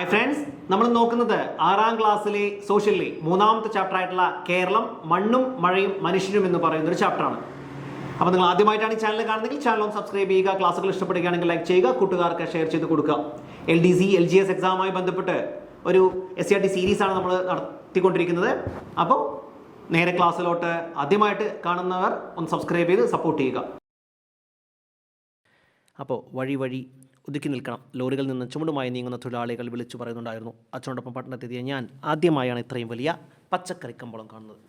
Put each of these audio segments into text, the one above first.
Hi friends നമ്മൾ നോക്കുന്നത് ആറാം ക്ലാസ്സിലെ സോഷ്യലിലെ മൂന്നാമത്തെ ചാപ്റ്റർ ആയിട്ടുള്ള കേരളം മണ്ണും മഴയും മനുഷ്യരും എന്ന് പറയുന്ന ഒരു ചാപ്റ്ററാണ് അപ്പോൾ നിങ്ങൾ ആദ്യമായിട്ടാണ് ഈ ചാനൽ കാണുന്നതെങ്കിൽ ചാനൽ ഒന്ന് സബ്സ്ക്രൈബ് ചെയ്യുക ക്ലാസ്സുകൾ ഇഷ്ടപ്പെടുകയാണെങ്കിൽ ലൈക്ക് ചെയ്യുക കൂട്ടുകാർക്ക് ഷെയർ ചെയ്ത് കൊടുക്കുക. L D C L G S എക്സാമുമായി ബന്ധപ്പെട്ട് ഒരു എസ് സി ആർ ടി സീരീസാണ് നമ്മൾ നടത്തിക്കൊണ്ടിരിക്കുന്നത്. അപ്പോൾ നേരെ ക്ലാസ്സിലോട്ട് ആദ്യമായിട്ട് കാണുന്നവർ ഒന്ന് സബ്സ്ക്രൈബ് ചെയ്ത് സപ്പോർട്ട് ചെയ്യുക. അപ്പോൾ വഴി വഴി ഒതുക്കി നിൽക്കണം. ലോറികളിൽ നിന്ന് ചുമടുമായി നീങ്ങുന്ന തൊഴിലാളികൾ വിളിച്ചു പറയുന്നുണ്ടായിരുന്നു. അച്ഛനോടൊപ്പം പട്ടണത്തെത്തിയ ഞാൻ ആദ്യമായാണ് ഇത്രയും വലിയ പച്ചക്കറി കമ്പോളം കാണുന്നത്.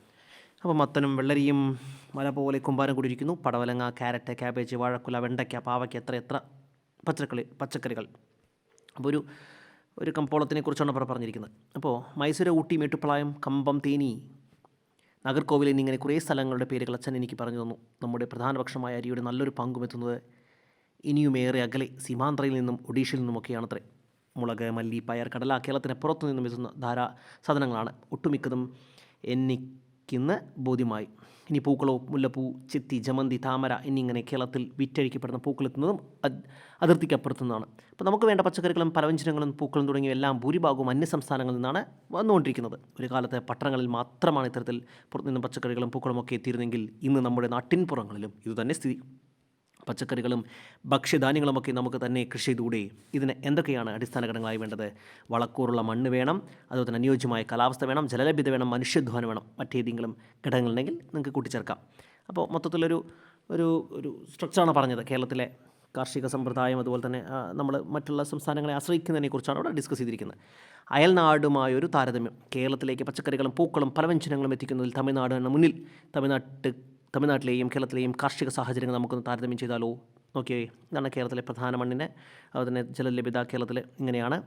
അപ്പോൾ മത്തനും വെള്ളരിയും മല പോലെ കുമ്പാരം കൂടിയിരിക്കുന്നു. പടവലങ്ങ ക്യാരറ്റ് ക്യാബേജ് വാഴക്കുല വെണ്ടയ്ക്ക പാവയ്ക്ക എത്ര എത്ര പച്ചക്കറി പച്ചക്കറികൾ. അപ്പോൾ ഒരു ഒരു കമ്പോളത്തിനെ കുറിച്ചാണ് അവർ പറഞ്ഞിരിക്കുന്നത്. അപ്പോൾ മൈസൂര് ഊട്ടി മേട്ടുപ്പാളയം കമ്പം തേനി നാഗർകോവിൽ എന്നിങ്ങനെ കുറേ സ്ഥലങ്ങളുടെ പേരുകൾ അച്ഛൻ എനിക്ക് പറഞ്ഞു തന്നു. നമ്മുടെ പ്രധാന ഭക്ഷണമായ അരിയുടെ നല്ലൊരു പങ്കും എത്തുന്നത് ഇനിയുമേറെ അകലെ സീമാന്ധ്രയിൽ നിന്നും ഒഡീഷയിൽ നിന്നുമൊക്കെയാണത്രേ. മുളക് മല്ലി പയർ കടല കേരളത്തിന് പുറത്തു നിന്നും എത്തുന്ന ധാരാ സാധനങ്ങളാണ് ഒട്ടുമിക്കതും എന്നിക്കിന്ന് ബോധ്യമായി. ഇനി പൂക്കളോ മുല്ലപ്പൂ ചെത്തി ജമന്തി താമര എന്നിങ്ങനെ കേരളത്തിൽ വിറ്റഴിക്കപ്പെടുന്ന പൂക്കളെത്തുന്നതും അതിർത്തിക്കപ്പുറത്തുനിന്നാണ്. അപ്പോൾ നമുക്ക് വേണ്ട പച്ചക്കറികളും പലവ്യഞ്ജനങ്ങളും പൂക്കളും തുടങ്ങിയ എല്ലാം ഭൂരിഭാഗവും അന്യ സംസ്ഥാനങ്ങളിൽ നിന്നാണ് വന്നുകൊണ്ടിരിക്കുന്നത്. ഒരു കാലത്തെ പട്ടണങ്ങളിൽ മാത്രമാണ് ഇത്തരത്തിൽ പുറത്തുനിന്നും പച്ചക്കറികളും പൂക്കളും ഒക്കെ എത്തിയിരുന്നെങ്കിൽ ഇന്ന് നമ്മുടെ നാട്ടിൻപുറങ്ങളിലും ഇതുതന്നെ സ്ഥിതി. പച്ചക്കറികളും ഭക്ഷ്യധാന്യങ്ങളുമൊക്കെ നമുക്ക് തന്നെ കൃഷി ചെയ്തുകൂടി? ഇതിന് എന്തൊക്കെയാണ് അടിസ്ഥാന ഘടകങ്ങളായി വേണ്ടത്? വളക്കൂറുള്ള മണ്ണ് വേണം അതുപോലെ തന്നെ അനുയോജ്യമായ കാലാവസ്ഥ വേണം ജലലഭ്യത വേണം മനുഷ്യധ്വാനം വേണം മറ്റേതെങ്കിലും ഘടകങ്ങളുണ്ടെങ്കിൽ നിങ്ങൾക്ക് കൂട്ടിച്ചേർക്കാം. അപ്പോൾ മൊത്തത്തിലൊരു ഒരു ഒരു സ്ട്രക്ചറാണ് പറഞ്ഞത്. കേരളത്തിലെ കാർഷിക സമ്പ്രദായം അതുപോലെ തന്നെ നമ്മൾ മറ്റുള്ള സംസ്ഥാനങ്ങളെ ആശ്രയിക്കുന്നതിനെക്കുറിച്ചാണ് അവിടെ ഡിസ്കസ് ചെയ്തിരിക്കുന്നത്. അയൽനാടുമായൊരു താരതമ്യം. കേരളത്തിലേക്ക് പച്ചക്കറികളും പൂക്കളും പലവ്യഞ്ജനങ്ങളും എത്തിക്കുന്നതിൽ തമിഴ്നാടാണ് മുന്നിൽ തമിഴ്നാട്ട് തമിഴ്നാട്ടിലെയും കേരളത്തിലെയും കാർഷിക സാഹചര്യങ്ങൾ നമുക്കൊന്ന് താരതമ്യം ചെയ്താലോ? നോക്കിയേ ഇതാണ് കേരളത്തിലെ പ്രധാന മണ്ണിന് അതുപോലെ തന്നെ ജലലഭ്യത കേരളത്തിൽ ഇങ്ങനെയാണ്.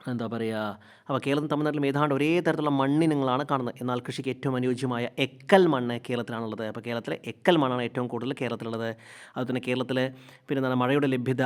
എന്താ പറയുക അപ്പോൾ കേരളത്തിൽ തമിഴ്നാട്ടിലും ഏതാണ്ട് ഒരേ തരത്തിലുള്ള മണ്ണിനങ്ങളാണ് കാണുന്നത്. എന്നാൽ കൃഷിക്ക് ഏറ്റവും അനുയോജ്യമായ എക്കൽ മണ്ണ് കേരളത്തിലാണുള്ളത്. അപ്പോൾ കേരളത്തിലെ എക്കൽ മണ്ണാണ് ഏറ്റവും കൂടുതൽ കേരളത്തിലുള്ളത്. അതുപോലെ തന്നെ കേരളത്തിൽ പിന്നെ എന്താണ് മഴയുടെ ലഭ്യത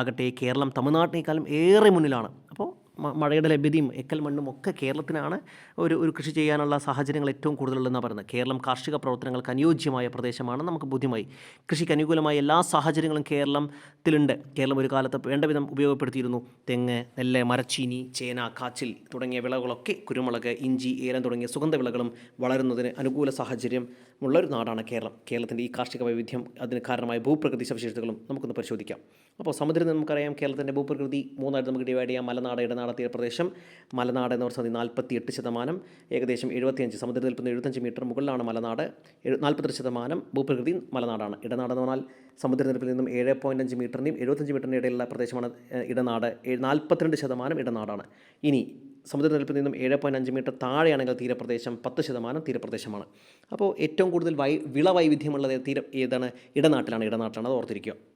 ആകട്ടെ കേരളം തമിഴ്നാട്ടിനേക്കാളും ഏറെ മുന്നിലാണ്. അപ്പോൾ മഴയുടെ ലഭ്യതയും എക്കൽ മണ്ണും ഒക്കെ കേരളത്തിനാണ് ഒരു ഒരു കൃഷി ചെയ്യാനുള്ള സാഹചര്യങ്ങൾ ഏറ്റവും കൂടുതലുള്ളതെന്നാണ് പറയുന്നത്. കേരളം കാർഷിക പ്രവർത്തനങ്ങൾക്ക് അനുയോജ്യമായ പ്രദേശമാണ്. നമുക്ക് ബുദ്ധിമായി. കൃഷിക്ക് അനുകൂലമായ എല്ലാ സാഹചര്യങ്ങളും കേരളത്തിലുണ്ട്. കേരളം ഒരു കാലത്ത് വേണ്ട വിധം ഉപയോഗപ്പെടുത്തിയിരുന്നു. തെങ്ങ് നെല്ല് മരച്ചീനി ചേന കാച്ചിൽ തുടങ്ങിയ വിളകളൊക്കെ കുരുമുളക് ഇഞ്ചി ഏലം തുടങ്ങിയ സുഗന്ധ വിളകളും വളരുന്നതിന് അനുകൂല സാഹചര്യം ഉള്ള ഒരു നാടാണ് കേരളം. കേരളത്തിന്റെ ഈ കാർഷിക വൈവിധ്യം അതിന് കാരണമായ ഭൂപ്രകൃതി സവിശേഷതകളും നമുക്കൊന്ന് പരിശോധിക്കാം. അപ്പോൾ സമുദ്രത്തിൽ നമുക്കറിയാം കേരളത്തിന്റെ ഭൂപ്രകൃതി മൂന്നായിട്ട് നമുക്ക് ഡിവൈഡ് ചെയ്യാം. മലനാട് ഇടനാട് തീരപ്രദേശം. മലനാട് എന്ന് പറഞ്ഞാൽ നാൽപ്പത്തി എട്ട് ശതമാനം ഏകദേശം എഴുപത്തിയഞ്ച് സമുദ്രത്തിൽ നിൽക്കുന്ന എഴുപത്തഞ്ച് മീറ്റർ മുകളിലാണ് മലനാട്. നാൽപ്പത്തെട്ട് ശതമാനം ഭൂപ്രകൃതി മലനാടാണ്. ഇടനാട് എന്ന് പറഞ്ഞാൽ സമുദ്രനിരപ്പിൽ നിന്നും ഏഴ് പോയിന്റ് അഞ്ച് മീറ്ററിന്റെയും എഴുപത്തഞ്ച് മീറ്ററിന്റെ ഇടയിലുള്ള പ്രദേശമാണ് ഇടനാട്. നാൽപ്പത്തിരണ്ട് ശതമാനം ഇടനാടാണ്. ഇനി സമുദ്രനിരപ്പിൽ നിന്നും ഏഴ് പോയിന്റ് അഞ്ച് മീറ്റർ താഴെയാണെങ്കിൽ തീരപ്രദേശം പത്ത് ശതമാനം തീരപ്രദേശമാണ്. അപ്പോൾ ഏറ്റവും കൂടുതൽ വൈ വിള വൈവിധ്യമുള്ളത് തീരം ഏതാണ്? ഇടനാട്ടിലാണ്. ഇടനാട്ടിലാണ് അത് ഓർത്തിരിക്കുക.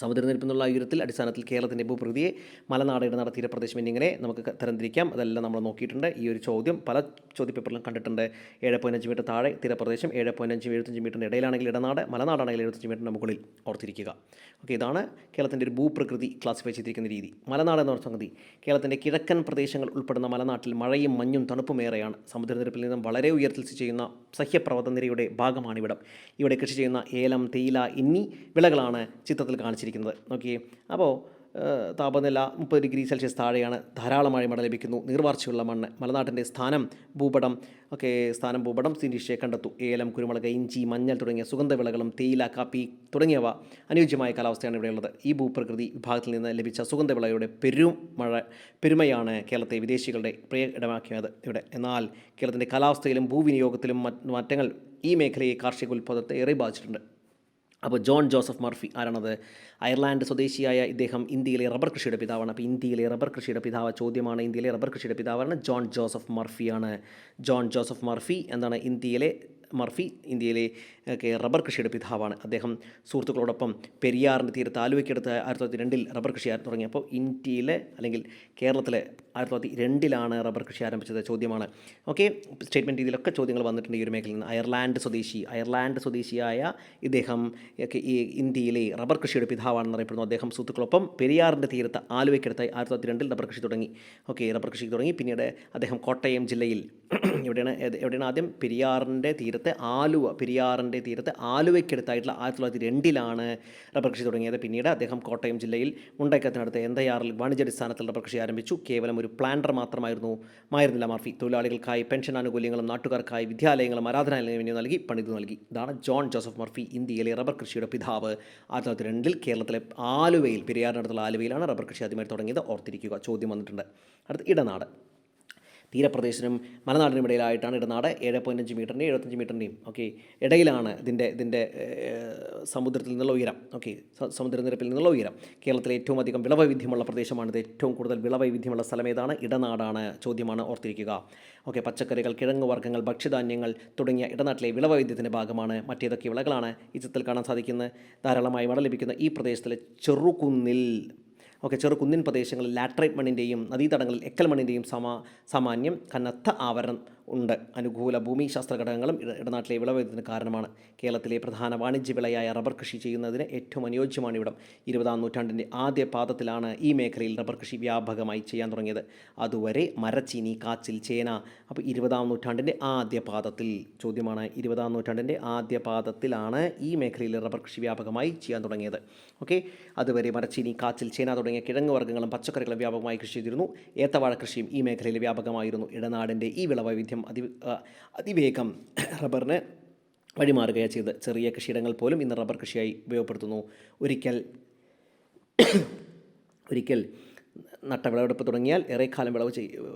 സമുദ്രനിരപ്പിൽ നിന്നുള്ള ഉയരത്തിൽ അടിസ്ഥാനത്തിൽ കേരളത്തിന്റെ ഭൂപ്രകൃതിയെ മലനാട് ഇടനാട് തീരപ്രദേശം എന്നിങ്ങനെ നമുക്ക് തരംതിരിക്കാം. അതെല്ലാം നമ്മൾ നോക്കിയിട്ടുണ്ട്. ഈ ഒരു ചോദ്യം പല ചോദ്യപേപ്പറിലും കണ്ടിട്ടുണ്ട്. ഏഴ് പോയിന്റ് അഞ്ച് മീറ്റർ താഴെ തീരപ്രദേശം ഏഴ് പോയിന്റ് അഞ്ച് എഴുപത്തഞ്ച് മീറ്ററിന്റെ ഇടയിലാണെങ്കിൽ ഇടനാട് മലനാടാണെങ്കിൽ എഴുപത്തഞ്ച് മീറ്ററിന്റെ മുകളിൽ ഓർത്തിരിക്കുക. ഓക്കെ ഇതാണ് കേരളത്തിന്റെ ഒരു ഭൂപ്രകൃതി ക്ലാസിഫൈ ചെയ്തിരിക്കുന്ന രീതി. മലനാട് എന്ന് പറഞ്ഞ സംഗതി കേരളത്തിന്റെ കിഴക്കൻ പ്രദേശങ്ങൾ ഉൾപ്പെടുന്ന മലനാട്ടിൽ മഴയും മഞ്ഞും തണുപ്പുമേറെയാണ് സമുദ്രനിരപ്പിൽ നിന്നും വളരെ ഉയരത്തിൽ സ്ഥിതി ചെയ്യുന്ന ഭാഗമാണ് ഇവിടം. ഇവിടെ കൃഷി ചെയ്യുന്ന ഏലം തേയില എന്നീ വിളകളാണ് ചിത്രത്തിൽ കാണിച്ചിരിക്കുന്നത്. നോക്കിയേ അപ്പോൾ താപനില മുപ്പത് ഡിഗ്രി സെൽഷ്യസ് താഴെയാണ്. ധാരാളം മഴ ലഭിക്കുന്നു. നീർവാർച്ചയുള്ള മണ്ണ്. മലനാട്ടിന്റെ സ്ഥാനം ഭൂപടം. ഒക്കെ സ്ഥാനം ഭൂപടം സിനിഷയെ കണ്ടെത്തു. ഏലം കുരുമുളക് ഇഞ്ചി മഞ്ഞൾ തുടങ്ങിയ സുഗന്ധവിളകളും തേയില കാപ്പി തുടങ്ങിയവ അനുയോജ്യമായ കാലാവസ്ഥയാണ് ഇവിടെയുള്ളത്. ഈ ഭൂപ്രകൃതി വിഭാഗത്തിൽ നിന്ന് ലഭിച്ച സുഗന്ധവിളയുടെ പെരും മഴ പെരുമയാണ് കേരളത്തെ വിദേശികളുടെ പ്രിയ ഇടമാക്കിയത് ഇവിടെ. എന്നാൽ കേരളത്തിന്റെ കാലാവസ്ഥയിലും ഭൂവിനിയോഗത്തിലും മറ്റ് മാറ്റങ്ങൾ ഈ മേഖലയെ കാർഷിക ഉൽപ്പാദനത്തെ ഏറെ ബാധിച്ചിട്ടുണ്ട്. അപ്പോൾ ജോൺ ജോസഫ് മർഫി ആരാണത്? അയർലാൻഡ് സ്വദേശിയായ ഇദ്ദേഹം ഇന്ത്യയിലെ റബ്ബർ കൃഷിയുടെ പിതാവാണ്. അപ്പോൾ ഇന്ത്യയിലെ റബ്ബർ കൃഷിയുടെ പിതാവ് ചോദ്യമാണ്. ഇന്ത്യയിലെ റബ്ബർ കൃഷിയുടെ പിതാവാണ് ജോൺ ജോസഫ് മർഫിയാണ്. ജോൺ ജോസഫ് മർഫി എന്താണ്? ഇന്ത്യയിലെ മർഫി ഇന്ത്യയിലെ റബ്ബർ കൃഷിയുടെ പിതാവാണ്. അദ്ദേഹം സുഹൃത്തുക്കളോടൊപ്പം പെരിയാറിന്റെ തീരത്ത് ആലുവയ്ക്കടുത്ത് ആയിരത്തി തൊള്ളായിരത്തി രണ്ടിൽ റബ്ബർ കൃഷി തുടങ്ങി അപ്പോൾ ഇന്ത്യയിലെ അല്ലെങ്കിൽ കേരളത്തിലെ ആയിരത്തി തൊള്ളായിരത്തി രണ്ടിലാണ് റബ്ബർ കൃഷി ആരംഭിച്ചത് ചോദ്യമാണ്. ഓക്കെ സ്റ്റേറ്റ്മെന്റ് രീതിയിലൊക്കെ ചോദ്യങ്ങൾ വന്നിട്ടുണ്ട് ഈ ഒരു മേഖലയിൽ നിന്ന്. അയർലാൻഡ് സ്വദേശി അയർലാൻഡ് സ്വദേശിയായ ഇദ്ദേഹം ഒക്കെ ഈ ഇന്ത്യയിലെ റബ്ബർ കൃഷിയുടെ പിതാവാണെന്ന് അറിയപ്പെടുന്നു. അദ്ദേഹം സുഹൃത്തുക്കളൊപ്പം പെരിയാറിന്റെ തീരത്ത് ആലുവയ്ക്കടുത്തായി ആയിരത്തി തൊള്ളായിരത്തി രണ്ടിൽ റബ്ബർ കൃഷി തുടങ്ങി. ഓക്കെ റബ്ബർ കൃഷി തുടങ്ങി. പിന്നീട് അദ്ദേഹം കോട്ടയം ജില്ലയിൽ എവിടെയാണ് എവിടെയാണ് ആദ്യം പെരിയാറിന്റെ തീരത്തെ ആലുവ പെരിയാറിന്റെ തീരത്തെ ആലുവയ്ക്കടുത്തായിട്ടുള്ള ആയിരത്തി തൊള്ളായിരത്തി രണ്ടിലാണ് റബ്ബർ കൃഷി തുടങ്ങിയത്. പിന്നീട് അദ്ദേഹം കോട്ടയം ജില്ലയിൽ മുണ്ടക്കത്തിനടുത്ത് എന്തയാറിൽ വാണിജ്യാടിസ്ഥാനത്തിൽ റബ്ബർ കൃഷി ആരംഭിച്ചു. കേവലം ഒരു പ്ലാന്റർ മാത്രമായിരുന്നു മായിരുന്നില്ല മാർഫി. തൊഴിലാളികൾക്കായി പെൻഷൻ ആനുകൂല്യങ്ങളും നാട്ടുകാർക്കായി വിദ്യാലയങ്ങളും ആരാധനാലയങ്ങളും നൽകി പണിത് നൽകി. ഇതാണ് ജോൺ ജോസഫ് മർഫി ഇന്ത്യയിലെ റബ്ബർ കൃഷിയുടെ പിതാവ്. ആയിരത്തി തൊള്ളായിരത്തി രണ്ടിൽ കേരളത്തിലെ ആലുവയിൽ പെരിയാറിനടുത്തുള്ള ആലുവയിലാണ് റബ്ബർ കൃഷി ആദ്യമായി തുടങ്ങിയത്. ഓർത്തിരിക്കുക ചോദ്യം വന്നിട്ടുണ്ട്. അടുത്ത് ഇടനാട്. തീരപ്രദേശത്തിനും മലനാടിനും ഇടയിലായിട്ടാണ് ഇടനാട് ഏഴ് പോയിന്റ് അഞ്ച് മീറ്ററിന്റെയും എഴുപത്തഞ്ച് മീറ്ററിന്റെയും ഓക്കെ ഇടയിലാണ് ഇതിന്റെ ഇതിന്റെ സമുദ്രത്തിൽ നിന്നുള്ള ഉയരം. ഓക്കെ സമുദ്രനിരപ്പിൽ നിന്നുള്ള ഉയരം. കേരളത്തിലെ ഏറ്റവും അധികം വിളവൈവിധ്യമുള്ള പ്രദേശമാണ് ഇത്. ഏറ്റവും കൂടുതൽ വിളവൈവിധ്യമുള്ള സ്ഥലം ഏതാണ്? ഇടനാടാണ് ചോദ്യമാണ് ഓർത്തിരിക്കുക. ഓക്കെ പച്ചക്കറികൾ കിഴങ്ങ് വർഗങ്ങൾ ഭക്ഷ്യധാന്യങ്ങൾ തുടങ്ങിയ ഇടനാട്ടിലെ വിളവൈവിധ്യത്തിന്റെ ഭാഗമാണ് മറ്റേതൊക്കെ വിളകളാണ് ഈ ചിത്രത്തിൽ കാണാൻ സാധിക്കുന്നത്. ധാരാളമായി മഴ ലഭിക്കുന്ന ഈ പ്രദേശത്തിലെ ചെറുകുന്നിൽ ഓക്കെ ചെറു കുന്നിൻ പ്രദേശങ്ങളിൽ ലാട്രൈറ്റ് മണ്ണിന്റെയും നദീതടങ്ങളിൽ എക്കൽ മണ്ണിന്റെയും സമാ സാമാന്യം കനത്ത ആവരണം ഉണ്ട്. അനുകൂല ഭൂമിശാസ്ത്ര ഘടകങ്ങളും ഇടനാട്ടിലെ വിളവൈദ്യത്തിന് കാരണമാണ്. കേരളത്തിലെ പ്രധാന വാണിജ്യ വിളയായ റബ്ബർ കൃഷി ചെയ്യുന്നതിന് ഏറ്റവും അനുയോജ്യമാണ് ഇവിടം. ഇരുപതാം നൂറ്റാണ്ടിന്റെ ആദ്യ പാദത്തിലാണ് ഈ മേഖലയിൽ റബ്ബർ കൃഷി വ്യാപകമായി ചെയ്യാൻ തുടങ്ങിയത്. അതുവരെ മരച്ചീനി കാച്ചിൽ ചേന അപ്പോൾ ഇരുപതാം നൂറ്റാണ്ടിന്റെ ആദ്യ പാദത്തിൽ ചോദ്യമാണ് ഇരുപതാം നൂറ്റാണ്ടിന്റെ ആദ്യ പാദത്തിലാണ് ഈ മേഖലയിൽ റബ്ബർ കൃഷി വ്യാപകമായി ചെയ്യാൻ തുടങ്ങിയത്. ഓക്കെ? അതുവരെ മരച്ചീനി കാച്ചിൽ ചേന തുടങ്ങിയ കിഴങ്ങ് വർഗങ്ങളും പച്ചക്കറികളും വ്യാപകമായി കൃഷി ചെയ്തിരുന്നു. ഏത്തവാഴ കൃഷിയും ഈ മേഖലയിൽ വ്യാപകമായിരുന്നു. ഇടനാടിന്റെ ഈ വിളവൈവിധ്യം അതി ആ, അതിവേഗം റബ്ബറിന് വഴിമാറുകയാണ് ചെയ്ത് ചെറിയ കൃഷിയിടങ്ങൾ പോലും ഇന്ന് റബ്ബർ കൃഷിയായി ഉപയോഗപ്പെടുത്തുന്നു. ഒരിക്കൽ ഒരിക്കൽ നട്ട വിളവെടുപ്പ് തുടങ്ങിയാൽ ഏറെക്കാലം വിളവ്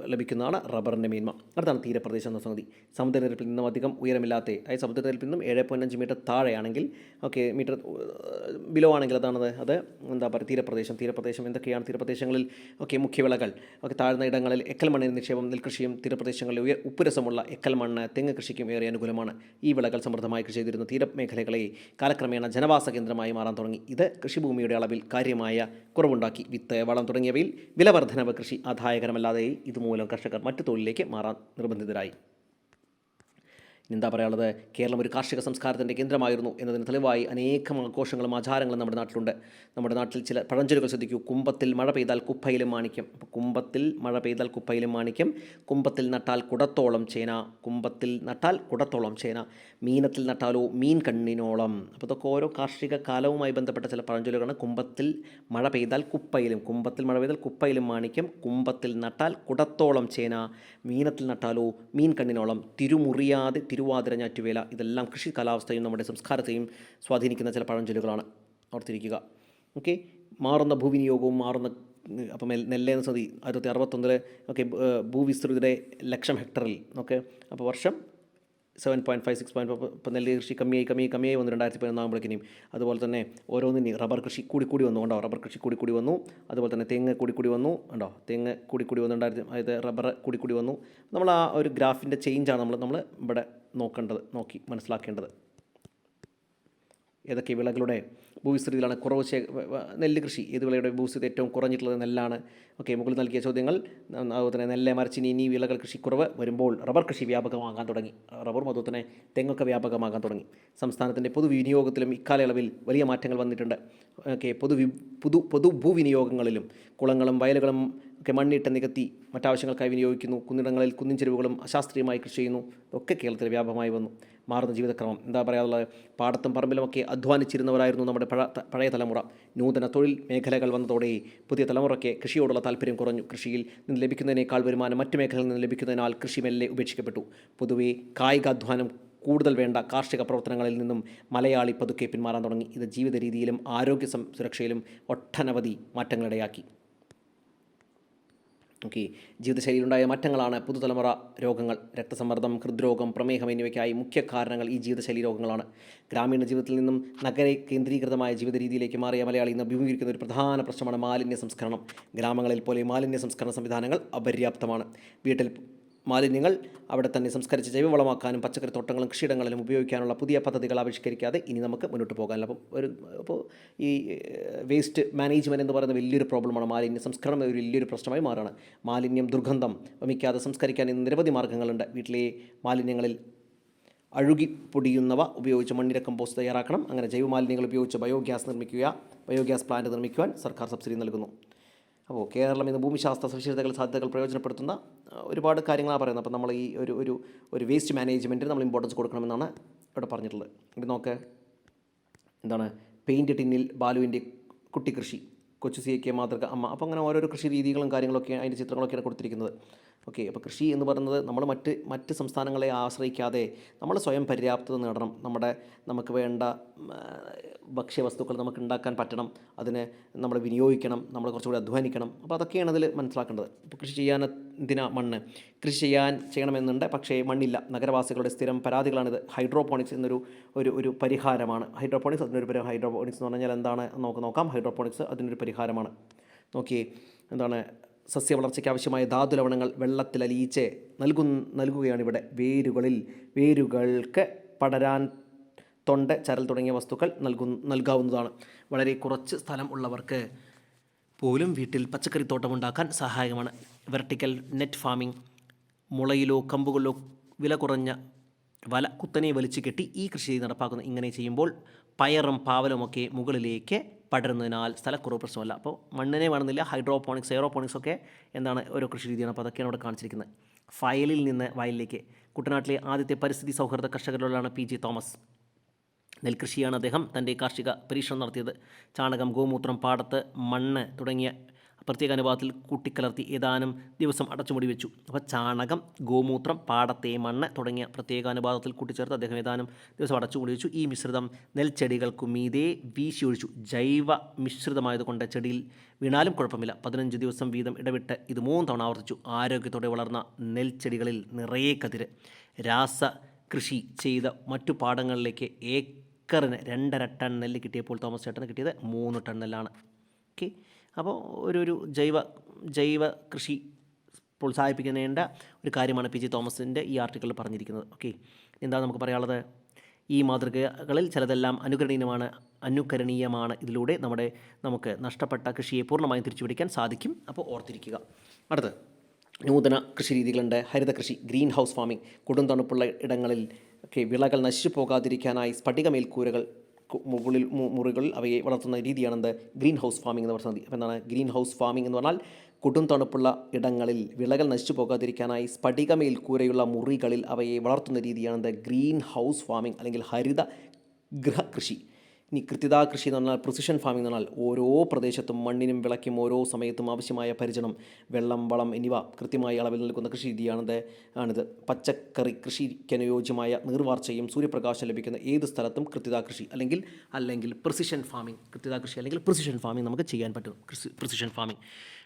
ലഭിക്കുന്നതാണ് റബ്ബറിന്റെ മേന്മ അടുത്താണ് തീരപ്രദേശം എന്ന സംഗതി. സമുദ്രനിരപ്പിൽ നിന്നും അധികം ഉയരമില്ലാത്ത അതായത് സമുദ്രനിരപ്പിൽ നിന്നും ഏഴ് പോയിന്റ് അഞ്ച് മീറ്റർ താഴെയാണെങ്കിൽ ഓക്കെ മീറ്റർ ബിലോ ആണെങ്കിൽ അതാണത് അത് എന്താ പറയുക തീരപ്രദേശം തീരപ്രദേശം എന്തൊക്കെയാണ് തീരപ്രദേശങ്ങളിൽ ഓക്കെ മുഖ്യവിളകൾ. ഓക്കെ താഴ്ന്ന ഇടങ്ങളിൽ എക്കൽ മണ്ണിന് നിക്ഷേപം നെൽകൃഷിയും തീരപ്രദേശങ്ങളിൽ ഉയർ ഉപ്പുരസമുള്ള എക്കൽ മണ്ണ് തെങ്ങ് കൃഷിക്കും ഏറെ അനുകൂലമാണ്. ഈ വിളകൾ സമൃദ്ധമായി കൃഷി ചെയ്തിരുന്ന തീരമേഖലകളെ കാലക്രമേണ ജനവാസ കേന്ദ്രമായി മാറാൻ തുടങ്ങി. ഇത് കൃഷിഭൂമിയുടെ അളവിൽ കാര്യമായ കുറവുണ്ടാക്കി. വിത്ത് വളം തുടങ്ങിയവയിൽ വിലവർദ്ധനവ് കൃഷി ആദായകരമല്ലാതെ ഇതുമൂലം കർഷകർ മറ്റു തൊഴിലിലേക്ക് മാറാൻ നിർബന്ധിതരായി. എന്താ പറയാനുള്ളത്? കേരളം ഒരു കാർഷിക സംസ്കാരത്തിന്റെ കേന്ദ്രമായിരുന്നു എന്നതിന് തെളിവായി അനേകം ആഘോഷങ്ങളും ആചാരങ്ങളും നമ്മുടെ നാട്ടിലുണ്ട്. നമ്മുടെ നാട്ടിൽ ചില പഴഞ്ചൊല്ലുകൾ ശ്രദ്ധിക്കൂ. കുമ്പത്തിൽ മഴ പെയ്താൽ കുപ്പയിലും മാണിക്യം. കുമ്പത്തിൽ മഴ പെയ്താൽ കുപ്പയിലും മാണിക്യം. കുമ്പത്തിൽ നട്ടാൽ കുടത്തോളം ചേന. കുമ്പത്തിൽ നട്ടാൽ കുടത്തോളം ചേന. മീനത്തിൽ നട്ടാലോ മീൻ കണ്ണിനോളം. അപ്പോൾ ഇതൊക്കെ ഓരോ കാർഷിക കാലവുമായി ബന്ധപ്പെട്ട ചില പഴഞ്ചൊല്ലുകളാണ്. കുമ്പത്തിൽ മഴ പെയ്താൽ കുപ്പയിലും. കുമ്പത്തിൽ മഴ പെയ്താൽ കുപ്പയിലും മാണിക്യം. കുമ്പത്തിൽ നട്ടാൽ കുടത്തോളം ചേന. മീനത്തിൽ നട്ടാലോ മീൻ കണ്ണിനോളം. തിരുമുറിയാതെ തിരുവാതിര ഞാറ്റുവേല ഇതെല്ലാം കൃഷി കാലാവസ്ഥയും നമ്മുടെ സംസ്കാരത്തെയും സ്വാധീനിക്കുന്ന ചില പഴഞ്ചൊല്ലുകളാണ്. ഓർത്തിരിക്കുക. ഓക്കെ? മാറുന്ന ഭൂവിനിയോഗവും മാറുന്ന അപ്പം നെല്ലേന്ന് സതി ആയിരത്തി അറുപത്തൊന്നിൽ ഓക്കെ ഭൂവിസ്തൃതിയുടെ ലക്ഷം ഹെക്ടറിൽ ഓക്കെ അപ്പോൾ വർഷം seven point five six point ഇപ്പോൾ നെല്ല് കൃഷി കമ്മിയായി കമ്മിയായി കമ്മിയായി വന്നു രണ്ടായിരത്തി പതിനൊന്നാകുമ്പോഴേക്കിനും അതുപോലെ തന്നെ ഓരോന്ന് റബ്ബർ കൃഷി കൂടി കൂടി വന്നു ഉണ്ടോ റബ്ബർ കൃഷി കൂടി കൂടി വന്നു. അതുപോലെ തന്നെ തെങ്ങ് കൂടി കൂടി വന്നു ഉണ്ടോ തെങ്ങ് കൂടി കൂടി വന്നു രണ്ടായിരത്തി അതായത് റബ്ബർ കൂടി കൂടി വന്നു. നമ്മൾ ആ ഒരു ഗ്രാഫിന്റെ ചേഞ്ചാണ് നമ്മൾ നമ്മൾ ഇവിടെ നോക്കേണ്ടത് നോക്കി മനസ്സിലാക്കേണ്ടത്. ഏതൊക്കെ വിളകളുടെ ഭൂവിസ്തൃതിയിലാണ് കുറവ് ശേ നെല്ല് കൃഷി? ഏത് വിളയുടെ ഭൂവിസ്തൃതി ഏറ്റവും കുറഞ്ഞിട്ടുള്ളത് നെല്ലാണ്? ഓക്കെ മുകളിൽ നൽകിയ ചോദ്യങ്ങൾ. അതുപോലെ തന്നെ നെല്ല് മരച്ചിനി ഇനി വിളകൾ കൃഷി കുറവ് വരുമ്പോൾ റബ്ബർ കൃഷി വ്യാപകമാകാൻ തുടങ്ങി. റബ്ബറും അതുപോലെ തന്നെ തെങ്ങൊക്കെ വ്യാപകമാകാൻ തുടങ്ങി. സംസ്ഥാനത്തിന്റെ പൊതുവിനിയോഗത്തിലും ഇക്കാലയളവിൽ വലിയ മാറ്റങ്ങൾ വന്നിട്ടുണ്ട്. ഓക്കെ പൊതു പുതു പൊതു ഭൂവിനിയോഗങ്ങളിലും കുളങ്ങളും വയലുകളും ഒക്കെ മണ്ണിട്ട് നികത്തി മറ്റാവശ്യങ്ങൾക്കായി വിനിയോഗിക്കുന്നു. കുന്നിടങ്ങളിൽ കുന്നിൻ ചെരുവുകളും അശാസ്ത്രീയമായി കൃഷി ചെയ്യുന്നു. ഇതൊക്കെ കേരളത്തിൽ വ്യാപകമായി വന്നു. മാറുന്ന ജീവിതക്രമം. എന്താ പറയാനുള്ളത് പാടത്തും പറമ്പിലുമൊക്കെ അധ്വാനിച്ചിരുന്നവരായിരുന്നു നമ്മുടെ പഴ പഴയ തലമുറ. നൂതന തൊഴിൽ മേഖലകൾ വന്നതോടെ പുതിയ തലമുറയ്ക്ക് കൃഷിയോടുള്ള താല്പര്യം കുറഞ്ഞു. കൃഷിയിൽ നിന്ന് ലഭിക്കുന്നതിനേക്കാൾ വരുമാനം മറ്റു മേഖലകളിൽ നിന്ന് ലഭിക്കുന്നതിനാൽ കൃഷി മെല്ലെ ഉപേക്ഷിക്കപ്പെട്ടു. പൊതുവെ കായികാധ്വാനം കൂടുതൽ വേണ്ട കാർഷിക പ്രവർത്തനങ്ങളിൽ നിന്നും മലയാളി പതുക്കെ പിന്മാറാൻ തുടങ്ങി. ഇത് ജീവിത രീതിയിലും ആരോഗ്യ സുരക്ഷയിലും ഒട്ടനവധി മാറ്റങ്ങളിടയാക്കി ഓക്കെ ജീവിതശൈലിയിലുണ്ടായ മാറ്റങ്ങളാണ് പുതുതലമുറ രോഗങ്ങൾ രക്തസമ്മർദ്ദം ഹൃദ്രോഗം പ്രമേഹം എന്നിവയ്ക്കായി മുഖ്യ കാരണങ്ങൾ ഈ ജീവിതശൈലി രോഗങ്ങളാണ്. ഗ്രാമീണ ജീവിതത്തിൽ നിന്നും നഗര കേന്ദ്രീകൃതമായ ജീവിത രീതിയിലേക്ക് മാറിയ മലയാളി ഇന്ന് അഭിമുഖീകരിക്കുന്ന ഒരു പ്രധാന പ്രശ്നമാണ് മാലിന്യ സംസ്കരണം. ഗ്രാമങ്ങളിൽ പോലെ മാലിന്യ സംസ്കരണ സംവിധാനങ്ങൾ അപര്യാപ്തമാണ്. വീട്ടിൽ മാലിന്യങ്ങൾ അവിടെ തന്നെ സംസ്കരിച്ച് ജൈവവളമാക്കാനും പച്ചക്കറി തോട്ടങ്ങളും കൃഷിയിടങ്ങളിലും ഉപയോഗിക്കാനുള്ള പുതിയ പദ്ധതികൾ ആവിഷ്കരിക്കാതെ ഇനി നമുക്ക് മുന്നോട്ട് പോകാനില്ല. അപ്പം ഒരു അപ്പോൾ ഈ വേസ്റ്റ് മാനേജ്മെന്റ് എന്ന് പറയുന്ന വലിയൊരു പ്രോബ്ലമാണ് മാലിന്യ സംസ്കരണം ഒരു വലിയൊരു പ്രശ്നമായി മാറുകയാണ്. മാലിന്യം ദുർഗന്ധം വമിക്കാതെ സംസ്കരിക്കാൻ ഇന്ന് നിരവധി മാർഗങ്ങളുണ്ട് വീട്ടിലെ മാലിന്യങ്ങളിൽ അഴുകി പൊടിയുന്നവ ഉപയോഗിച്ച് മണ്ണിര കമ്പോസ്റ്റ് തയ്യാറാക്കണം. അങ്ങനെ ജൈവമാലിന്യങ്ങൾ ഉപയോഗിച്ച് ബയോഗ്യാസ് നിർമ്മിക്കുക ബയോഗ്യാസ് പ്ലാന്റ് നിർമ്മിക്കുവാൻ സർക്കാർ സബ്സിഡി നൽകുന്നു. അപ്പോൾ കേരളം ഇന്ന് ഭൂമിശാസ്ത്ര സവിശേഷതകൾ സാധ്യതകൾ പ്രയോജനപ്പെടുത്തുന്ന ഒരുപാട് കാര്യങ്ങളാണ് പറയുന്നത്. അപ്പോൾ നമ്മൾ ഈ ഒരു ഒരു ഒരു വേസ്റ്റ് മാനേജ്മെന്റിന് നമ്മൾ ഇമ്പോർട്ടൻസ് കൊടുക്കണമെന്നാണ് ഇവിടെ പറഞ്ഞിട്ടുള്ളത്. ഇവിടെ നോക്ക്. എന്താണ്? പെയിന്റ് ടിന്നിൽ ബാലുവിന്റെ കുട്ടി കൃഷി കൊച്ചു സി കെ മാതൃക അമ്മ. അപ്പോൾ അങ്ങനെ ഓരോരോ കൃഷി രീതികളും കാര്യങ്ങളൊക്കെ അതിന്റെ ചിത്രങ്ങളൊക്കെയാണ് കൊടുത്തിരിക്കുന്നത്. ഓക്കെ അപ്പോൾ കൃഷി എന്ന് പറയുന്നത് നമ്മൾ മറ്റ് മറ്റ് സംസ്ഥാനങ്ങളെ ആശ്രയിക്കാതെ നമ്മൾ സ്വയം പര്യാപ്തത നേടണം. നമ്മുടെ നമുക്ക് വേണ്ട ഭക്ഷ്യവസ്തുക്കൾ നമുക്ക് ഉണ്ടാക്കാൻ പറ്റണം. അതിനെ നമ്മൾ വിനിയോഗിക്കണം. നമ്മൾ കുറച്ചുകൂടി അധ്വാനിക്കണം. അപ്പോൾ അതൊക്കെയാണ് അതിൽ മനസ്സിലാക്കേണ്ടത്. ഇപ്പോൾ കൃഷി ചെയ്യാൻ എന്തിനാ മണ്ണ്? കൃഷി ചെയ്യാൻ ചെയ്യണമെന്നുണ്ട് പക്ഷേ മണ്ണില്ല. നഗരവാസികളുടെ സ്ഥിരം പരാതികളാണിത്. ഹൈഡ്രോപോണിക്സ് എന്നൊരു ഒരു ഒരു പരിഹാരമാണ്. ഹൈഡ്രോപോണിക്സ് അതിനൊരു പരിഹാരം. ഹൈഡ്രോപോണിക്സ് എന്ന് പറഞ്ഞാൽ എന്താണ്? നമുക്ക് നോക്കാം. ഹൈഡ്രോപോണിക്സ് അതിനൊരു പരിഹാരമാണ്. നോക്കിയേ എന്താണ്? സസ്യ വളർച്ചയ്ക്ക് ആവശ്യമായ ധാതു ലവണങ്ങൾ വെള്ളത്തിൽ അലിയിച്ച് നൽകു നൽകുകയാണ് ഇവിടെ വേരുകളിൽ വേരുകൾക്ക് പടരാൻ തൊണ്ട ചരൽ തുടങ്ങിയ വസ്തുക്കൾ നൽകു നൽകാവുന്നതാണ്. വളരെ കുറച്ച് സ്ഥലം ഉള്ളവർക്ക് പോലും വീട്ടിൽ പച്ചക്കറിത്തോട്ടം ഉണ്ടാക്കാൻ സഹായകമാണ്. വെർട്ടിക്കൽ നെറ്റ് ഫാമിംഗ് മുളയിലോ കമ്പുകളിലോ വില കുറഞ്ഞ വല കുത്തനെ വലിച്ചു കെട്ടി ഈ കൃഷി നടപ്പാക്കുന്നു. ഇങ്ങനെ ചെയ്യുമ്പോൾ പയറും പാവലുമൊക്കെ മുകളിലേക്ക് പടരുന്നതിനാൽ സ്ഥലക്കുറവ് പ്രശ്നമല്ല. അപ്പോൾ മണ്ണിനെ വേണമെന്നില്ല ഹൈഡ്രോപോണിക്സ് എയറോപോണിക്സ് ഒക്കെ എന്താണ് ഓരോ കൃഷി രീതിയാണ്. അപ്പോൾ അതൊക്കെയാണ് ഇവിടെ കാണിച്ചിരിക്കുന്നത്. ഫയലിൽ നിന്ന് വയലിലേക്ക്. കുട്ടനാട്ടിലെ ആദ്യത്തെ പരിസ്ഥിതി സൗഹൃദ കർഷകരിലൊരാളാണ് പി ജി തോമസ്. നെൽകൃഷിയാണ് അദ്ദേഹം തന്റെ കാർഷിക പരീക്ഷണം നടത്തിയത്. ചാണകം ഗോമൂത്രം പാടത്ത് മണ്ണ് തുടങ്ങിയ പ്രത്യേക അനുപാതത്തിൽ കൂട്ടിക്കലർത്തി ഏതാനും ദിവസം അടച്ചുമുടി വെച്ചു. അപ്പോൾ ചാണകം ഗോമൂത്രം പാടത്തെ മണ്ണ് തുടങ്ങിയ പ്രത്യേക അനുപാതത്തിൽ കൂട്ടിച്ചേർത്ത് അദ്ദേഹം ഏതാനും ദിവസം അടച്ചുമുടി വെച്ചു. ഈ മിശ്രിതം നെൽച്ചെടികൾക്കു മീതേ വീശി ഒഴിച്ചു. ജൈവ മിശ്രിതമായതുകൊണ്ട് ചെടിയിൽ വീണാലും കുഴപ്പമില്ല. പതിനഞ്ച് ദിവസം വീതം ഇടവിട്ട് ഇത് മൂന്ന് തവണ ആവർത്തിച്ചു. ആരോഗ്യത്തോടെ വളർന്ന നെൽച്ചെടികളിൽ നിറയെ കതിര്. രാസ കൃഷി ചെയ്ത മറ്റു പാടങ്ങളിലേക്ക് ഏക്കറിന് രണ്ടര ടൺ നെല്ല് കിട്ടിയപ്പോൾ തോമസ് ചേട്ടന് കിട്ടിയത് മൂന്ന് ടൺ നെല്ലാണ്. ഓക്കെ. അപ്പോൾ ഒരു ഒരു ജൈവ ജൈവ കൃഷി പ്രോത്സാഹിപ്പിക്കേണ്ട ഒരു കാര്യമാണ് പി ജി തോമസിന്റെ ഈ ആർട്ടിക്കിളിൽ പറഞ്ഞിരിക്കുന്നത്. ഓക്കെ. എന്താ നമുക്ക് പറയാനുള്ളത്? ഈ മാതൃകകളിൽ ചിലതെല്ലാം അനുകരണീയമാണ് അനുകരണീയമാണ്. ഇതിലൂടെ നമ്മുടെ നമുക്ക് നഷ്ടപ്പെട്ട കൃഷിയെ പൂർണമായും തിരിച്ചുപിടിക്കാൻ സാധിക്കും. അപ്പോൾ ഓർത്തിരിക്കുക. അടുത്ത് നൂതന കൃഷി രീതികളുണ്ട്. ഹരിത കൃഷി ഗ്രീൻ ഹൗസ് ഫാമിംഗ് കൊടും തണുപ്പുള്ള ഇടങ്ങളിൽ ഒക്കെ വിളകൾ നശിച്ചു പോകാതിരിക്കാനായി സ്ഫടിക മേൽക്കൂരകൾ കു- മുകളിൽ മുറികളിൽ അവയെ വളർത്തുന്ന രീതിയാണ് എന്ത് ഗ്രീൻ ഹൗസ് ഫാമിംഗ് എന്ന് പറയുന്നത് അപ്പോൾ എന്താണ്? ഗ്രീൻ ഹൗസ് ഫാമിംഗ് എന്ന് പറഞ്ഞാൽ കൊടും തണുപ്പുള്ള ഇടങ്ങളിൽ വിളകൾ നശിച്ചു പോകാതിരിക്കാനായി സ്ഫടികമേൽ കൂരയുള്ള മുറികളിൽ അവയെ വളർത്തുന്ന രീതിയാണ് എന്ത് ഗ്രീൻ ഹൗസ് ഫാമിംഗ് അല്ലെങ്കിൽ ഹരിത ഗൃഹകൃഷി ഇനി കൃത്യതാ കൃഷി എന്ന് പറഞ്ഞാൽ പ്രിസിഷൻ ഫാമിംഗ് എന്ന് പറഞ്ഞാൽ ഓരോ പ്രദേശത്തും മണ്ണിനും വിളയ്ക്കും ഓരോ സമയത്തും ആവശ്യമായ പരിചരണം വെള്ളം വളം എന്നിവ കൃത്യമായ അളവിൽ നൽകുന്ന കൃഷി രീതിയാണിത് ആണിത്. പച്ചക്കറി കൃഷിക്കനുയോജ്യമായ നീർവാർച്ചയും സൂര്യപ്രകാശം ലഭിക്കുന്ന ഏത് സ്ഥലത്തും കൃത്യതാ കൃഷി അല്ലെങ്കിൽ അല്ലെങ്കിൽ പ്രിസിഷൻ ഫാമിംഗ് കൃത്യതാ കൃഷി അല്ലെങ്കിൽ പ്രിസിഷൻ ഫാമിംഗ് നമുക്ക് ചെയ്യാൻ പറ്റും പ്രിസിഷൻ ഫാമിംഗ്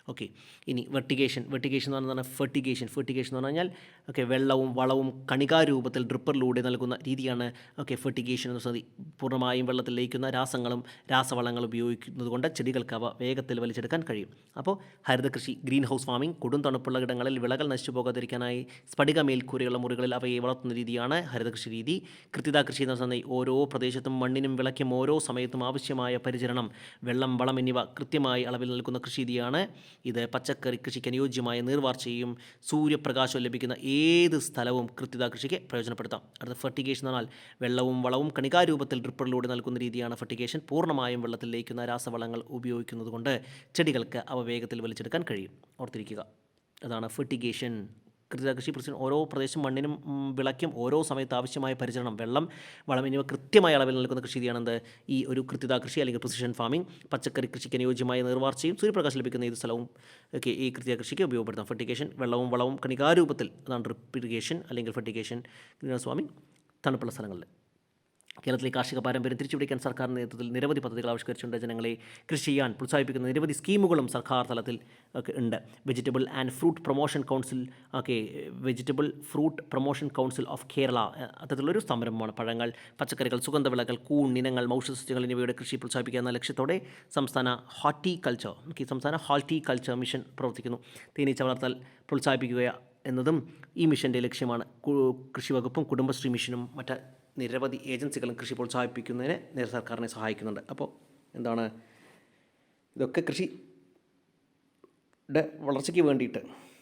ഓക്കെ ഇനി വെർട്ടിഗേഷൻ. വെർട്ടിഗേഷൻ എന്ന് പറഞ്ഞാൽ ഫെർട്ടിഗേഷൻ. ഫെർട്ടിഗേഷൻ എന്ന് പറഞ്ഞാൽ ഓക്കെ വെള്ളവും വളവും കണികാരൂപത്തിൽ ഡ്രിപ്പറിലൂടെ നൽകുന്ന രീതിയാണ് ഓക്കെ ഫെർട്ടിഗേഷൻ എന്ന് പറഞ്ഞാൽ പൂർണമായും വെള്ളത്തിൽ ലയിക്കുന്ന രാസങ്ങളും രാസവളങ്ങളും ഉപയോഗിക്കുന്നത് കൊണ്ട് ചെടികൾക്ക് അവ വേഗത്തിൽ വലിച്ചെടുക്കാൻ കഴിയും. അപ്പോൾ ഹരിത കൃഷി ഗ്രീൻ ഹൗസ് ഫാമിംഗ് കൊടും തണുപ്പുള്ള ഇടങ്ങളിൽ വിളകൾ നശിച്ചു പോകാതിരിക്കാനായി സ്ഫടിക മേൽക്കൂരയുള്ള മുറികളിൽ അവയെ വളർത്തുന്ന രീതിയാണ് ഹരിത കൃഷി രീതി. കൃത്യത കൃഷി എന്ന് പറഞ്ഞാൽ ഓരോ പ്രദേശത്തും മണ്ണിനും വിളയ്ക്കും ഓരോ സമയത്തും ആവശ്യമായ പരിചരണം വെള്ളം വളം എന്നിവ കൃത്യമായി അളവിൽ നൽകുന്ന കൃഷി രീതിയാണ്. ഇത് പച്ചക്കറി കൃഷിക്ക് അനുയോജ്യമായ നീർവാർച്ചയും സൂര്യപ്രകാശവും ലഭിക്കുന്ന ഏത് സ്ഥലവും കൃത്യത കൃഷിക്ക് പ്രയോജനപ്പെടുത്താം. അടുത്ത ഫെർട്ടിഗേഷൻ എന്നാൽ വെള്ളവും വളവും കണികാരൂപത്തിൽ ഡ്രിപ്പറിലൂടെ നൽകുന്ന രീതിയാണ് ഫെർട്ടിഗേഷൻ പൂർണമായും വെള്ളത്തിൽ ലയിക്കുന്ന രാസവളങ്ങൾ ഉപയോഗിക്കുന്നതുകൊണ്ട് ചെടികൾക്ക് അവ വേഗത്തിൽ വലിച്ചെടുക്കാൻ കഴിയും. ഓർത്തിരിക്കുക. അതാണ് ഫെർട്ടിഗേഷൻ കൃഷി പ്രസിഡന്റ് ഓരോ പ്രദേശം മണ്ണിനും വിളയ്ക്കും ഓരോ സമയത്ത് ആവശ്യമായ പരിചരണം വെള്ളം വളം എന്നിവ കൃത്യമായ അളവിൽ നൽകുന്ന കൃഷി രീതിയാണെന്ത് ഈ ഒരു കൃത്യത കൃഷി അല്ലെങ്കിൽ പ്രിസിഷൻ ഫാമിംഗ് പച്ചക്കറി കൃഷിക്ക് അനുയോജ്യമായ നിർവാർച്ചയും സൂര്യപ്രകാശം ലഭിക്കുന്ന ഏത് സ്ഥലവും ഒക്കെ ഈ കൃത്യ കൃഷിക്ക് ഉപയോഗപ്പെടുത്താം. ഫെർട്ടിഗേഷൻ വെള്ളവും വളവും കണികാരൂപത്തിൽ അതാണ് ഡ്രിപ്പ് ഇറിഗേഷൻ അല്ലെങ്കിൽ ഫെർട്ടിഗേഷൻ ഗ്രീൻ സ്വാമി തണുപ്പുള്ള സ്ഥലങ്ങളിൽ. കേരളത്തിലെ കാർഷിക പാരമ്പര്യം തിരിച്ചുപിടിക്കാൻ സർക്കാരിന്റെ നേതൃത്വത്തിൽ നിരവധി പദ്ധതികൾ ആവിഷ്കരിച്ചുകൊണ്ട് ജനങ്ങളെ കൃഷി ചെയ്യാൻ പ്രോത്സാഹിപ്പിക്കുന്ന നിരവധി സ്കീമുകളും സർക്കാർ തലത്തിൽ ഉണ്ട്. Vegetable and fruit promotion council ഒക്കെ vegetable fruit promotion council of Kerala അത്തരത്തിലുള്ളൊരു സംരംഭമാണ്. പഴങ്ങൾ പച്ചക്കറികൾ സുഗന്ധവിളകൾ കൂൺ ഇനങ്ങൾ ഔഷധസസ്യങ്ങൾ എന്നിവയുടെ കൃഷി പ്രോത്സാഹിപ്പിക്കുക എന്ന ലക്ഷ്യത്തോടെ സംസ്ഥാന ഹോർട്ടിക്കൾച്ചർ ഈ സംസ്ഥാന ഹോർട്ടിക്കൾച്ചർ മിഷൻ പ്രവർത്തിക്കുന്നു. തേനീച്ച വളർത്തൽ പ്രോത്സാഹിപ്പിക്കുക എന്നതും ഈ മിഷന്റെ ലക്ഷ്യമാണ്. കൃഷി വകുപ്പും കുടുംബശ്രീ മിഷനും മറ്റ് നിരവധി ഏജൻസികളും കൃഷി പ്രോത്സാഹിപ്പിക്കുന്നതിന് നേരെ സർക്കാരിനെ സഹായിക്കുന്നുണ്ട്. അപ്പോൾ എന്താണ്? ഇതൊക്കെ കൃഷി യുടെ വളർച്ചയ്ക്ക് വേണ്ടിയിട്ട്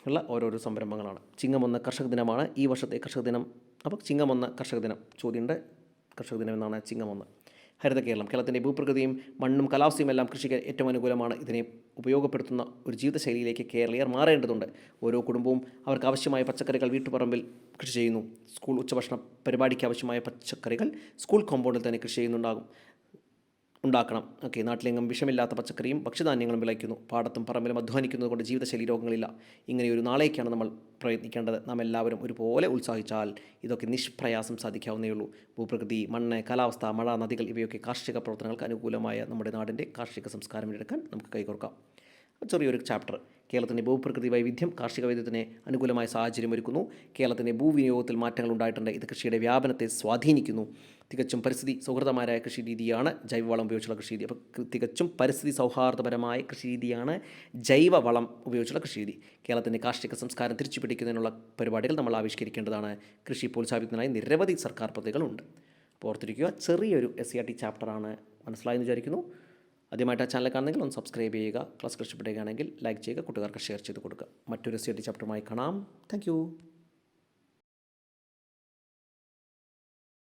ഉള്ള ഓരോരോ സംരംഭങ്ങളാണ്. ചിങ്ങമൊന്ന് കർഷക ദിനമാണ് ഈ വർഷത്തെ കർഷക ദിനം. അപ്പോൾ ചിങ്ങമൊന്ന് കർഷക ദിനം. ചോദ്യമുണ്ട്. കർഷക ദിനം എന്നാണ് ചിങ്ങമൊന്ന് ഹരിത കേരളം. കേരളത്തിന്റെ ഭൂപ്രകൃതിയും മണ്ണും കാലാവസ്ഥയും എല്ലാം കൃഷിക്ക് ഏറ്റവും അനുകൂലമാണ്. ഇതിനെ ഉപയോഗപ്പെടുത്തുന്ന ഒരു ജീവിതശൈലിയിലേക്ക് കേരളീയർ മാറേണ്ടതുണ്ട്. ഓരോ കുടുംബവും അവർക്ക് ആവശ്യമായ പച്ചക്കറികൾ വീട്ടുപറമ്പിൽ കൃഷി ചെയ്യുന്നു. സ്കൂൾ ഉച്ചഭക്ഷണ പരിപാടിക്ക് ആവശ്യമായ പച്ചക്കറികൾ സ്കൂൾ കോമ്പൗണ്ടിൽ തന്നെ കൃഷി ചെയ്യുന്നുണ്ടാകും. ഉണ്ടാക്കണം. ഓക്കെ നാട്ടിലെങ്ങും വിഷമില്ലാത്ത പച്ചക്കറിയും ഭക്ഷ്യധാന്യങ്ങളും വിളയ്ക്കുന്നു. പാടത്തും പറമ്പിലും അധ്വാനിക്കുന്നത് കൊണ്ട് ജീവിതശൈലി രോഗങ്ങളില്ല. ഇങ്ങനെയൊരു നാളേക്കാണ് നമ്മൾ പ്രയത്നിക്കേണ്ടത്. നാം എല്ലാവരും ഒരുപോലെ ഉത്സാഹിച്ചാൽ ഇതൊക്കെ നിഷ്പ്രയാസം സാധിക്കാവുന്നേ ഉള്ളൂ. ഭൂപ്രകൃതി മണ്ണ് കാലാവസ്ഥ മഴ നദികൾ ഇവയൊക്കെ കാർഷിക പ്രവർത്തനങ്ങൾക്ക് അനുകൂലമായ നമ്മുടെ നാടിന്റെ കാർഷിക സംസ്കാരം എടുക്കാൻ നമുക്ക് കൈകോർക്കാം. ചെറിയൊരു ചാപ്റ്റർ കേരളത്തിന്റെ ഭൂപ്രകൃതി വൈവിധ്യം കാർഷിക വൈദ്യത്തിന് അനുകൂലമായ സാഹചര്യം ഒരുക്കുന്നു. കേരളത്തിന്റെ ഭൂവിനിയോഗത്തിൽ മാറ്റങ്ങൾ ഉണ്ടായിട്ടുണ്ട്. ഇത് കൃഷിയുടെ വ്യാപനത്തെ സ്വാധീനിക്കുന്നു. തികച്ചും പരിസ്ഥിതി സൗഹൃദമായ കൃഷി രീതിയാണ് ജൈവവളം ഉപയോഗിച്ചുള്ള കൃഷി രീതി അപ്പോൾ തികച്ചും പരിസ്ഥിതി സൗഹാർദ്ദപരമായ കൃഷി രീതിയാണ് ജൈവവളം ഉപയോഗിച്ചുള്ള കൃഷി രീതി കേരളത്തിന്റെ കാർഷിക സംസ്കാരം തിരിച്ചു പിടിക്കുന്നതിനുള്ള പരിപാടികൾ നമ്മൾ ആവിഷ്കരിക്കേണ്ടതാണ്. കൃഷി പ്രോത്സാഹിപ്പിക്കുന്നതിനായി നിരവധി സർക്കാർ പദ്ധതികളുണ്ട്. ഓർത്തിരിക്കുക ചെറിയൊരു എസ് സി ആർ ടി ചാപ്റ്ററാണ് മനസ്സിലായെന്ന് വിചാരിക്കുന്നു. ആദ്യമായിട്ട് ആ ചാനൽ കാണുന്നെങ്കിൽ ഒന്ന് സബ്സ്ക്രൈബ് ചെയ്യുക. ക്ലാസ് ഇഷ്ടപ്പെടുകയാണെങ്കിൽ ലൈക്ക് ചെയ്യുക. കൂട്ടുകാർക്ക് ഷെയർ ചെയ്ത് കൊടുക്കുക. മറ്റൊരു സ്റ്റഡി ചാപ്റ്ററുമായി കാണാം. താങ്ക്